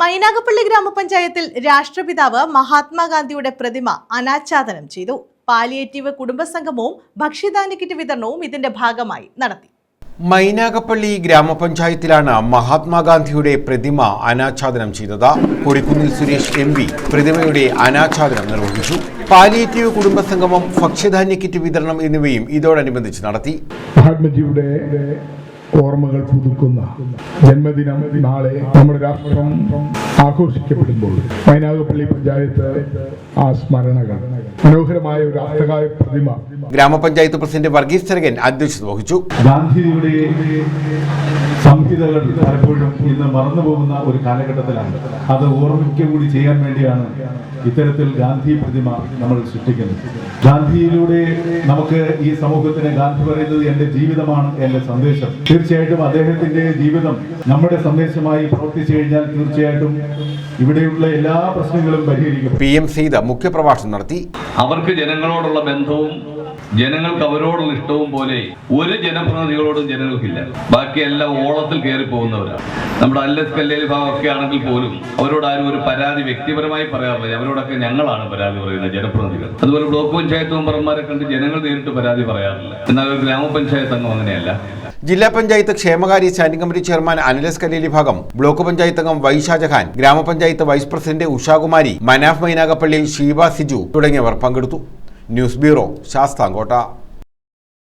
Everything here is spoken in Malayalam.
മൈനാഗപ്പള്ളി ഗ്രാമപഞ്ചായത്തിൽ രാഷ്ട്രപിതാവ് മഹാത്മാഗാന്ധിയുടെ പ്രതിമ അനാച്ഛാദനം ചെയ്തു. പാലിയേറ്റീവ് കുടുംബസംഗമവും ഭക്ഷ്യധാന്യ കിറ്റ് വിതരണവും ഇതിന്റെ ഭാഗമായി നടത്തി. മൈനാഗപ്പള്ളി ഗ്രാമപഞ്ചായത്തിലാണ് മഹാത്മാഗാന്ധിയുടെ പ്രതിമ അനാച്ഛാദനം ചെയ്തത്. കൊടിക്കുന്നിൽ സുരേഷ് എം പി പ്രതിമയുടെ അനാച്ഛാദനം നിർവഹിച്ചു. പാലിയേറ്റീവ് കുടുംബസംഗമം ഭക്ഷ്യധാന്യ കിറ്റ് വിതരണം എന്നിവയും ഇതോടനുബന്ധിച്ച് നടത്തി. ഓർമ്മകൾ പുതുക്കുന്ന ജന്മദിനം നാളെ നമ്മുടെ രാഷ്ട്രം ആഘോഷിക്കപ്പെടുമ്പോൾ മൈനാഗപ്പള്ളി പഞ്ചായത്ത് ആ സ്മരണകൾ. മനോഹരമായ ഒരു അർത്ഥകായ പ്രതിമ. ഗ്രാമപഞ്ചായത്ത് പ്രസിഡന്റ് വർഗീസ് ചെറുകൻ അധ്യക്ഷത വഹിച്ചു. ഗാന്ധിജിയുടെ സംഹിതകൾ പലപ്പോഴും ഇന്ന് മറന്നു പോകുന്ന ഒരു കാലഘട്ടത്തിലാണ്. അത് ഓർമ്മിക്കുക കൂടി ചെയ്യാൻ വേണ്ടിയാണ് ഇത്തരത്തിൽ ഗാന്ധി പ്രതിമ നമ്മൾ സൃഷ്ടിക്കുന്നു. ഗാന്ധിയിലൂടെ നമുക്ക് ഈ സമൂഹത്തിന് ഗാന്ധി പറയുന്നത് എന്റെ ജീവിതമാണ് എന്റെ സന്ദേശം. തീർച്ചയായിട്ടും അദ്ദേഹത്തിന്റെ ജീവിതം നമ്മുടെ സന്ദേശമായി പ്രവർത്തിച്ചു കഴിഞ്ഞാൽ തീർച്ചയായിട്ടും ഇവിടെയുള്ള എല്ലാ പ്രശ്നങ്ങളും പരിഹരിക്കും. പി എം സീത മുഖ്യപ്രഭാഷണം നടത്തി. അവർക്ക് ജനങ്ങളോടുള്ള ബന്ധവും ജനങ്ങൾക്ക് അവരോടുള്ള ഇഷ്ടവും പോലെ ഒരു ജനപ്രതിനിധികളോടും ജനങ്ങൾക്കില്ല. ബാക്കി എല്ലാം ഓളത്തിൽ കയറി പോകുന്നവരാണ് നമ്മുടെ അല്ലസ് കല്ലേലി ഭാഗമൊക്കെ ആണെങ്കിൽ പോലും അവരോട് ആരും ഒരു പരാതി വ്യക്തിപരമായി പറയാറില്ല. അവരോടൊക്കെ ഞങ്ങളാണ് പരാതി പറയുന്നത് ജനപ്രതിനിധികൾ. അതുപോലെ ബ്ലോക്ക് പഞ്ചായത്ത് മെമ്പർമാരെ കണ്ട് ജനങ്ങൾ നേരിട്ട് പരാതി പറയാറില്ല. എന്നാൽ ഒരു ഗ്രാമപഞ്ചായത്ത് അംഗം അങ്ങനെയല്ല. ജില്ലാ പഞ്ചായത്ത് ക്ഷേമകാര്യ standing committee chairman Anilas Kallelibhagam block panchayat അംഗം വൈ ഷാജഹാൻ ഗ്രാമപഞ്ചായത്ത് വൈസ് പ്രസിഡന്റ് ഉഷാകുമാരി മനാഫ് മൈനാഗപ്പള്ളി ഷീബ സിജു തുടങ്ങിയവർ പങ്കെടുത്തു. News bureau Sasthamkotta.